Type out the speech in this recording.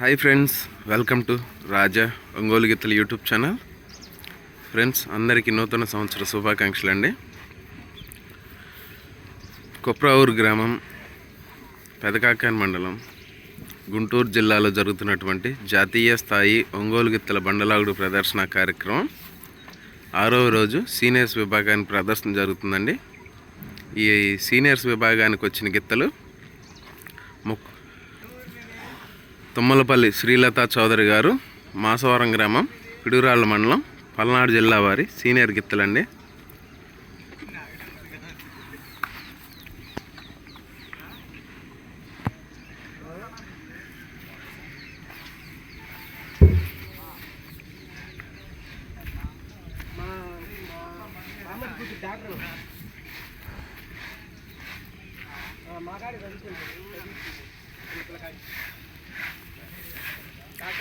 Hi friends welcome to Raja Ongole Geethala YouTube channel friends అందరికీ నూతన సంవత్సర శుభాకాంక్షలు అండి కొప్రావూరు గ్రామం పెదకాకాన్ మండలం గుంటూరు జిల్లాలో జరుగుతున్నటువంటి జాతీయ స్థాయి ఒంగోలు గిత్తల బండలాగుడు ప్రదర్శన కార్యక్రమం. ఆరవ రోజు సీనియర్స్ విభాగానికి ప్రదర్శన జరుగుతుందండి. ఈ సీనియర్స్ విభాగానికి వచ్చిన గిత్తలు ముక్ తుమ్మలపల్లి శ్రీలత చౌదరి గారు మాసవరం గ్రామం పిడుగురాళ్ళ మండలం పల్నాడు జిల్లా వారి సీనియర్ గిత్తలండి. మాగాడి